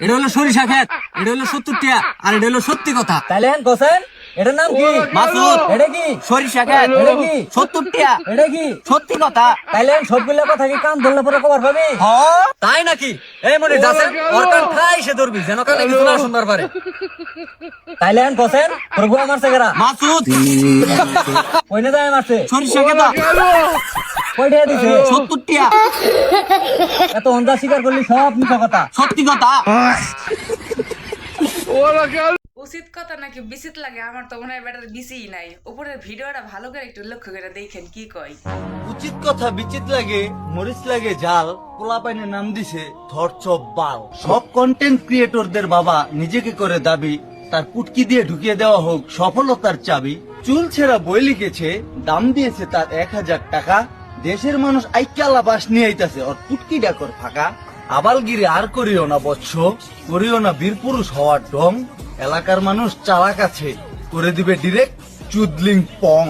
এটা হলো সরিষা খেত এটা হলো সত্তর টিয়া আর এটা হলো সত্যি কথা। তাহলে কোসেন এটার নাম কি? মাসুদ এটা কি? সরিষা ক্ষেত এটা কি? সত্তর টিয়া এটা কি? সত্যি কথা তাইলে সবগুলা কথা কি কান ধরলে পরে কবার পাবি তাই নাকি? এই মনে যাচ্ছেন? ওর কান খাই সে ধরবি যেন কানে কিছু না সুন্দর পারে। তাইলে কোসেন তোর গুয়া মারছে কেরা মাসুদ! কইনে যায় মারছে সরিষা কয়টা দিছে? সত্তর টিয়া এত অন্ধা স্বীকার করলি সব মিথ্যা কথা। সত্যি কথা উচিত কথা নাকি বিচিত লাগে? আমার তো মনে হয় বেটার নাই। উপরের ভিডিওটা ভালো করে একটু লক্ষ্য করে দেখেন কি কয়। উচিত কথা বিচিত লাগে, মরিচ লাগে জাল নাম দিছে বাল। সব কন্টেন্ট ক্রিয়েটরদের বাবা নিজেকে করে দাবি, তার দিয়ে ঢুকিয়ে দেওয়া হোক, সফলতার চাবি। চুল ছেঁড়া বই লিখেছে, দাম দিয়েছে তার এক হাজার টাকা। দেশের মানুষ আইকালা বাস নিয়ে আইতাছে, ওর পুটকি ডাকর ফাঁকা। আবালগিরি আর করিও না বৎস, করিও না বীর পুরুষ হওয়ার ডং এলাকার মানুষ চালাক আছে। করে দিবে ডিরেক্ট চুদলিং পং।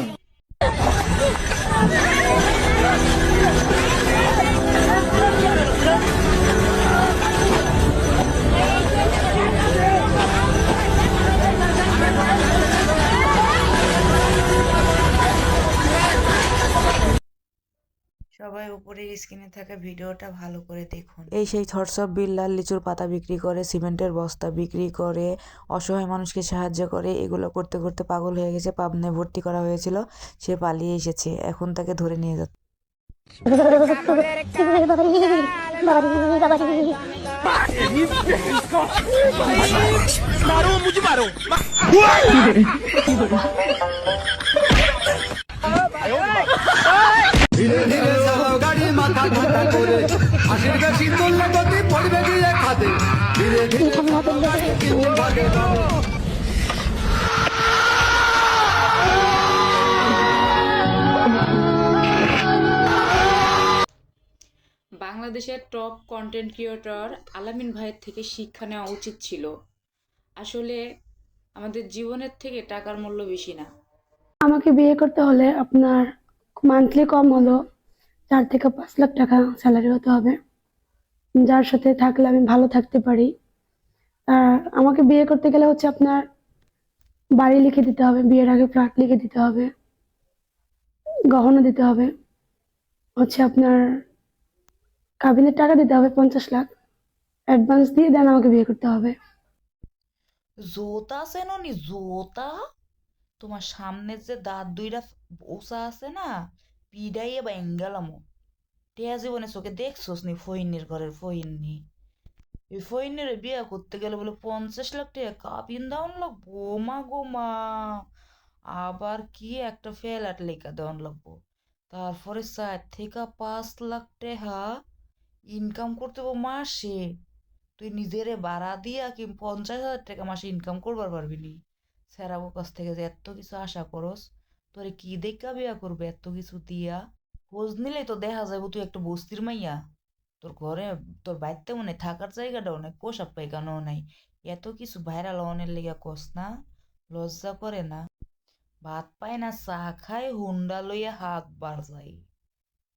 স্ক্রিনে থাকা ভিডিওটা ভালো করে দেখুন। এই সেই থটসব বিল্লাল লিচুর পাতা বিক্রি করে সিমেন্টের বস্তা বিক্রি করে অসহায় মানুষকে সাহায্য করে এগুলো করতে করতে পাগল হয়ে গেছে পাবনায় ভর্তি করা হয়েছিল সে পালিয়ে এসেছে এখন তাকে ধরে নিয়ে যাচ্ছে। বাংলাদেশের টপ কন্টেন্ট ক্রিয়েটর আলামিন ভাইয়ের থেকে শিক্ষা নেওয়া উচিত ছিল। আসলে আমাদের জীবনের থেকে টাকার মূল্য বেশি না। আমাকে বিয়ে করতে হলে আপনার মান্থলি কম হলো চার থেকে পাঁচ লাখ টাকা স্যালারি হতে হবে। যার সাথে থাকলে আমি ভালো থাকতে পারি। আর আমাকে বিয়ে করতে গেলে হচ্ছে আপনার বাড়ি লিখে দিতে হবে, বিয়ের আগে ফ্ল্যাট লিখে দিতে হবে, গহনা দিতে হবে, হচ্ছে আপনার কাবিনের টাকা দিতে হবে পঞ্চাশ লাখ অ্যাডভান্স দিয়ে দেন আমাকে বিয়ে করতে হবে। জোতা আছে ননি, জোতা? তোমার সামনের যে দাঁত দুইটা ওসা আছে না, পিডাইয়ে বা এঙ্গালামো। টেয়া জীবনে চোখে দেখছোস নি ফইনের ঘরের এই ফইনের বিয়ে করতে গেলে বলে পঞ্চাশ লাখ টাকা কাবিন দাউন লাগবো মা গো মা আবার কি একটা ফেলাট লেখা দেওয়ান লাগবো তারপরে চার থেকে পাঁচ লাখ টাকা ইনকাম করতে হব মাসে। তুই নিজেরে বাড়া দিয়া কি পঞ্চাশ হাজার টাকা মাসে ইনকাম করবার পারবি নি? স্যারাবো কাছ থেকে যে এত কিছু আশা করস, তোরে কি দেখা বিয়া করবে এত কিছু দিয়া? খোঁজ নিলে তো দেখা যাব তুই একটা বস্তির মাইয়া। তোর ঘরে, তোর বাড়িতে মনে থাকার জায়গাটাও নাই পোশাক পায়খানাও নাই। এত কিছু ভাইরাল অনের লেগে কস না, লজ্জা করে না। ভাত পায় না, চা খায়, হুন্ডা লইয়া হাত বার যাই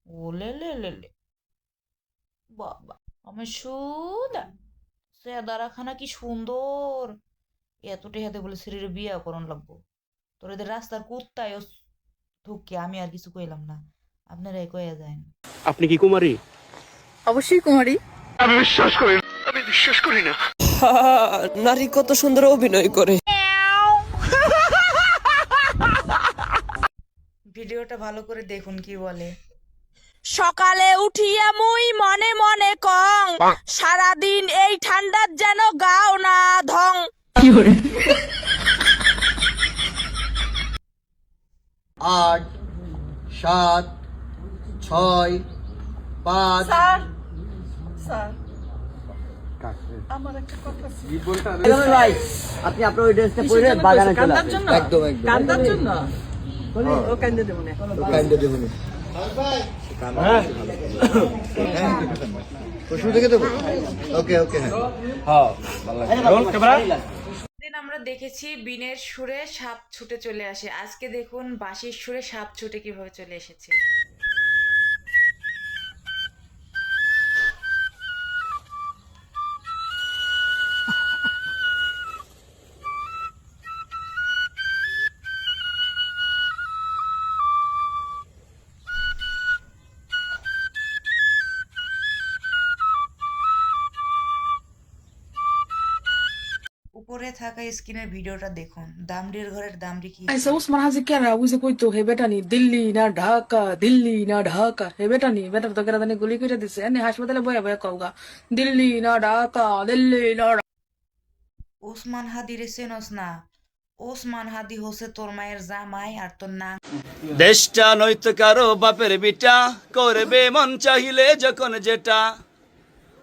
ওলে লে লে লে বাবা আমার সুদা। সেদারাখানা কি সুন্দর। এতটা হাতে বলে শরীরে বিয়া করন লাগবো। তোর এদের রাস্তার কুত্তায় ঢুকে আমি আর কিছু কইলাম না। আপনারাই কয়ে যায় আপনি কি কুমারী? অবশ্যই কুমারী। নারী কত সুন্দর অভিনয় করে। ভিডিওটা ভালো করে দেখুন কি বলে। সকালে উঠিয়া মুই মনে মনে কং সারাদিন এই ঠান্ডার যেন গাও না ধং। আট সাত ছয় পাঁচ ভাই আপনি আপনার ওই ড্রেসটা পরে বাগানে চলে আসেন। একদম একদম। কান্দার জন্য? ও কান্দে দেবো না। কাইন্ডে দেবুন শুরু থেকে দেবো? ওকে ওকে হ্যাঁ। দিন আমরা দেখেছি বিনের সুরে সাপ ছুটে চলে আসে। আজকে দেখুন বাঁশির সুরে সাপ ছুটে কীভাবে চলে এসেছে। উপরে থাকা স্ক্রিনের ভিডিওটা দেখুন। দামড়ির ঘরের দামড়ি কি? আইসা উসমান হাজি কেরা? বুঝে কইতো হে বেটা নি দিল্লি না ঢাকা দিল্লি না ঢাকা। হে বেটা নি বেটার তো কেরা গুলি করে দিছে। এনে হাসপাতালে বয়া বয়া কওগা দিল্লি না ঢাকা দিল্লি না ওসমান হাদি রে চেনস না? ওসমান হাদি হচ্ছে তোর মায়ের জামাই আর তোর না। দেশটা নয়তো কারও বাপের বিটা। করবে মন চাহিলে যখন যেটা।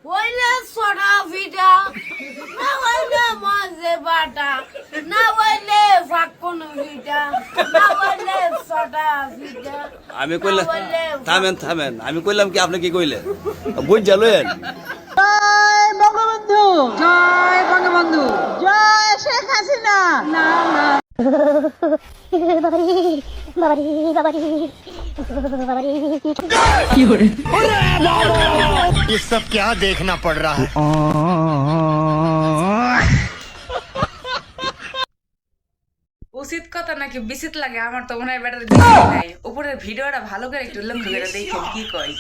হইলে সরা ভিডা না হইলে মাঝে বাটা না হইলে ফাঁকুন না হইলে সরা ভিডা আমি কইলাম থামেন থামেন। আমি কইলাম কি আপনি কি কইলেন? বুঝ জালেন ये सब क्या देखना पड़ रहा है উচিত কথা নাকি বিচিত লাগে আমার তো মনে হয় বেটার দিচ্ছি নাই উপরের ভিডিওটা ভালো করে একটু লক্ষ্য করে দেখেন কি কয়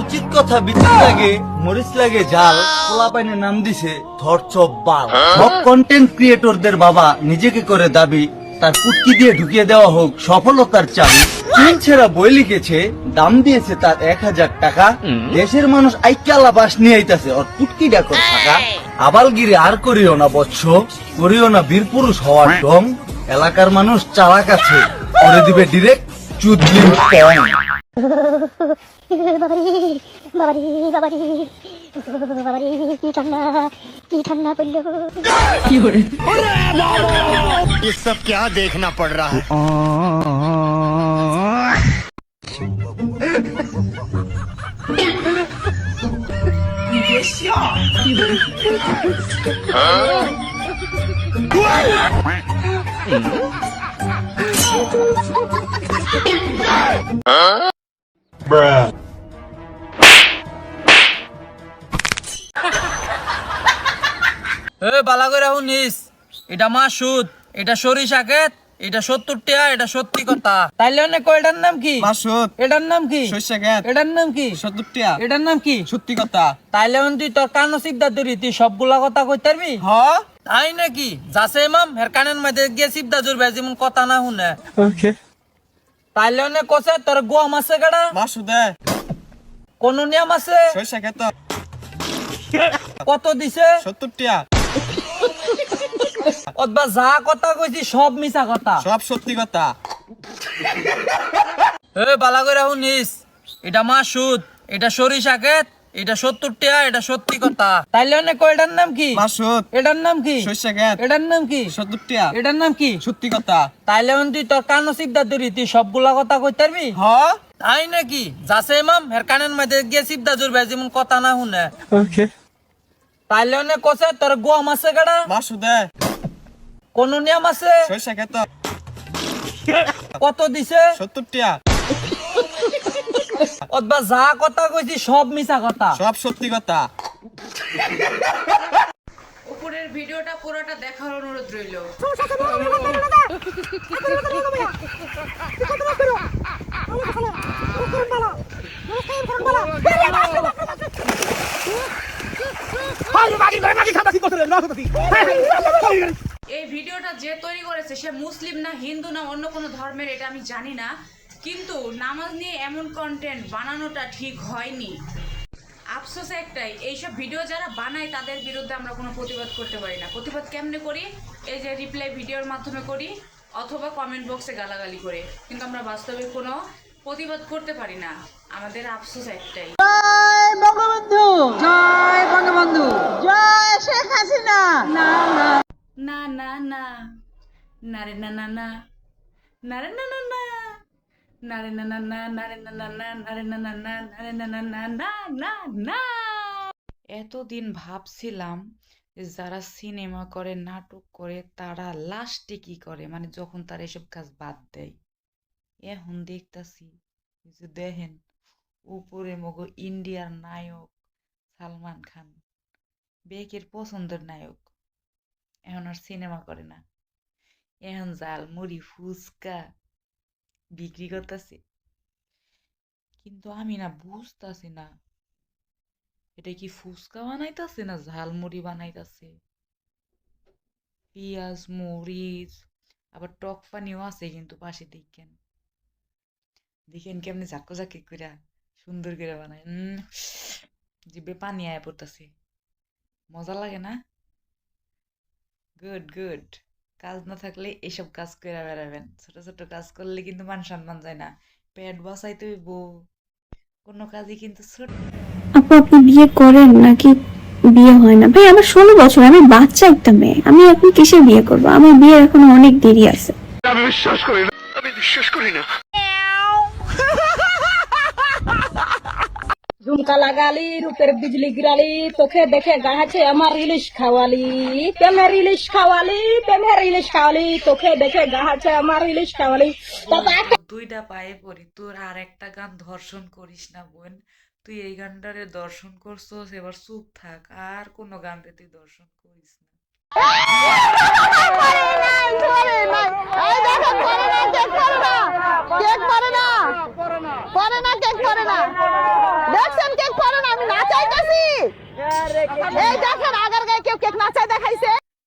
উচিত কথা বিচিত লাগে মরিচ লাগে জাল পোলা পাইনে নাম দিছে ধরচপ বাল সব কন্টেন্ট ক্রিয়েটরদের বাবা নিজেকে করে দাবি তার পুটকি দিয়ে ঢুকিয়ে দেওয়া হোক সফলতার চাবি চুল ছেঁড়া বই লিখেছে দাম দিয়েছে তার এক হাজার টাকা দেশের মানুষ আইকালা বাস নিয়ে আইতাছে ওর পুটকি ডাকর টাকা আবালগিরি আর করিও না বৎস করিও না বীর পুরুষ হওয়ার ডং এলাকার মানুষ চালাক আছে করে দিবে ডিরেক্ট চুদলি টং ये सब क्या देखना पड़ रहा है এ বালা করে নিস এটা মা সুদ এটা সরিষা ক্ষেত। এটা সত্তর টিয়া এটা সত্যি কথা। তাইলে অনেক এটার নাম কি? মাসুদ এটার নাম কি? সরিষা এটার নাম কি? সত্তর এটার নাম কি? সত্যি কথা। তাইলে তুই তোর কানো সিদ্ধা ধরি তুই সবগুলা কথা কইতে পারবি? হ। তাই নাকি? যাছে ইমাম হের কানের মধ্যে গিয়ে সিদ্ধা জুড়বে যেমন কথা না শুনে। তাইলে অনেক কষে তোর গোয়াম আছে কেডা? মাসুদে কোন নিয়ম আছে? সরিষা কত দিছে? সত্তর টিয়া অথবা যা কথা কইছি সব মিছা কথা। সব সত্যি কথা। এ বালা করে শুনিস এটা মাসুদ এটা সরিষা ক্ষেত এটা সত্তর টিয়া এটা সত্যি কথা। তাইলে অনেক এটার নাম কি? মাসুদ। এটার নাম কি? সরিষা ক্ষেত। এটার নাম কি? সত্তর টিয়া এটার নাম কি? সত্যি কথা। তাইলে তুই তোর কানো সিদ্ধা ধরি তুই সবগুলা কথা কইতে পারবি? হ। তাই নাকি? যাছে ইমাম হের কানের মধ্যে গিয়ে সিদ্ধা জুড়বে যেমন কথা না শুনে। তাইলে অনেক কষে তোর গোয়াম আছে কেডা? মাসুদে। কোন নিয়ম আছে কত দিছে সত্তর টিয়া অথবা যা কথা কইছি সব মিছা কথা সব সত্যি কথা উপরের ভিডিওটা পুরোটা দেখার অনুরোধ রইল এই ভিডিওটা যে তৈরি করেছে সে মুসলিম না হিন্দু না অন্য কোনো ধর্মের এটা আমি জানি না। কিন্তু নামাজ নিয়ে এমন কন্টেন্ট বানানোটা ঠিক হয়নি। আফসোস একটাই এইসব ভিডিও যারা বানায় তাদের বিরুদ্ধে আমরা কোনো প্রতিবাদ করতে পারি না। প্রতিবাদ কেমনে করি? এই যে রিপ্লাই ভিডিওর মাধ্যমে করি অথবা কমেন্ট বক্সে গালাগালি করে। কিন্তু আমরা বাস্তবে কোনো প্রতিবাদ করতে পারি না। আমাদের আফসোস একটাই। না না। না না না না না না না না না রে না না না না রে না না না না রে না না না না রে না না না না না এতদিন ভাবছিলাম যারা সিনেমা করে, নাটক করে, তারা লাস্টে কি করে? মানে যখন তারা এসব কাজ বাদ দেয়। এখন দেখতাছি যে দেখেন, উপরে মগো ইন্ডিয়ার নায়ক সালমান খান, বেকের পছন্দের নায়ক। এখন আর সিনেমা করে না। এখন জাল মুড়ি, ফুচকা বিক্রি করতেছে। কিন্তু আমি না বুঝতাছি না। এটা কি ফুচকা বানাইতাছে না ঝালমুড়ি বানাইতাছে? পিঁয়াজ, মরিচ, আবার টক পানিও আছে কিন্তু পাশে দেখেন। দেখেন কেমনি ঝাক্কো ঝাঁকি করে সুন্দর করে বানায়। জিভে পানি আয়া পড়তেছে। মজা লাগে না? গুড গুড কাজ না থাকলে এইসব কাজ করে বেড়াবেন। ছোট ছোট কাজ করলে কিন্তু মান সম্মান যায় না। পেট বাঁচাইতে হইব। কোনো কাজই কিন্তু ছোট আপু আপনি বিয়ে করেন নাকি বিয়ে হয় না? ভাই আমার ষোলো বছর আমি বাচ্চা একটা মেয়ে। আমি এখন কিসের বিয়ে করব? আমার বিয়ের এখন অনেক দেরি আছে। আমি বিশ্বাস করি না। আমি বিশ্বাস করি না। ঝুমকা লাগালি রূপের বিজলি গিরালি তোকে দেখে গাছে আমার ইলিশ খাওয়ালি প্রেমের ইলিশ খাওয়ালি প্রেমের ইলিশ খাওয়ালি তোকে দেখে গাছে আমার ইলিশ খাওয়ালি। দুইটা পায়ে পড়ি তোর আর একটা গান ধর্ষণ করিস না বোন। তুই এই গানটারে দর্শন করছস এবার চুপ থাক আর কোনো গান রে তুই দর্শন করিস না।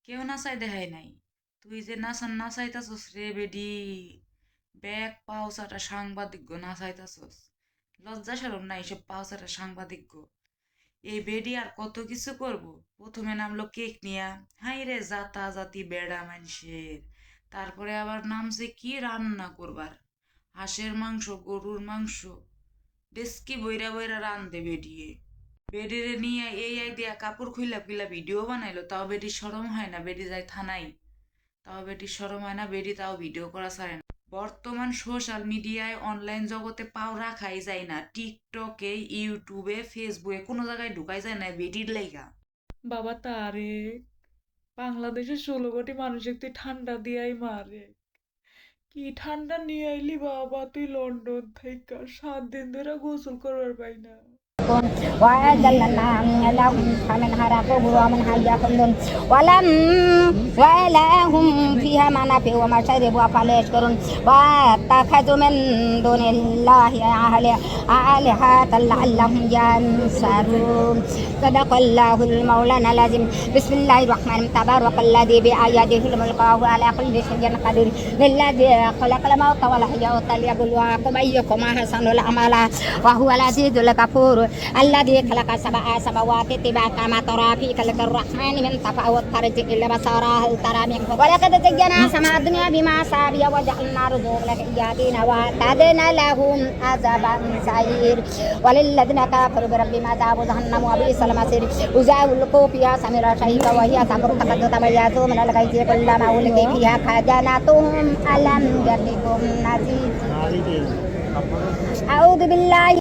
কেউ দেখাই নাই। তুই যে নাচাইতাছস রে বেডি। ব্যাগ সাংবাদিক নাচাইতাছস লজ্জা সরম সাংবাদিক এই বেডি আর কত কিছু করব? প্রথমে নামলো কেক নিয়া। হাই রে, জাতা জাতি বেড়া মানুষের। তারপরে আবার নামছে কি রান্না করবার? হাঁসের মাংস, গরুর মাংস। ডেস্কি বইরা বইরা রান্ধে বেডিয়ে। বেডিরে নিয়ে এই আই দিয়া কাপড় খুইলা খুইলা ভিডিও বানাইলো, তাও বেডির সরম হয় না, বেডি যায় থানায়। তাও বেডির সরম হয় না, বেডি তাও ভিডিও করা ছাড়ে না। বর্তমান সোশ্যাল মিডিয়ায় অনলাইন জগতে পাও রাখাই যায় না, টিকটকে, ইউটিউবে, ফেসবুকে, কোনো জায়গায় ঢুকাই যায় না বেডির লাইগা। বাবা তারে বাংলাদেশের ষোলো কোটি মানুষের তুই ঠান্ডা দিয়াই মারে। কি ঠান্ডা নিয়ে আইলি বাবা, তুই লন্ডন থেকে সাত দিন ধরে গোসল করবার পাই না। وأذللنا لهم فمنها ركوبوا ومنها يأكلون ولم ولهم فيها منافع ومشارب وفلا يشكرون. واتخذوا من دون الله آلهة لعلهم ينصرون. صدق الله المولانا العظيم. بسم الله الرحمن تبارك الذي بآياته الملك وهو على كل شيء قدير. للذي خلق الموت والحياة ليبلوكم أيكم أحسن العمل وهو العزيز الغفور. الذي خلق سبع سماوات طباقا ما ترى في خلق الرحمن من تفاوت ترجع إلا بصارا هل ترى من ولقد زينا سماء الدنيا بما سابيا وجعلنا رزق لك إياتين وأعتدنا لهم عذابا سعير. وللذين كفروا بربهم عذاب جهنم وبئس المصير. أزاولقوا فيها سميرا شهيقا وهي تمر تقد تميزوا من الغيث كلما ألقي فيها خزنتهم ألم يأتكم نذير أعوذ بالله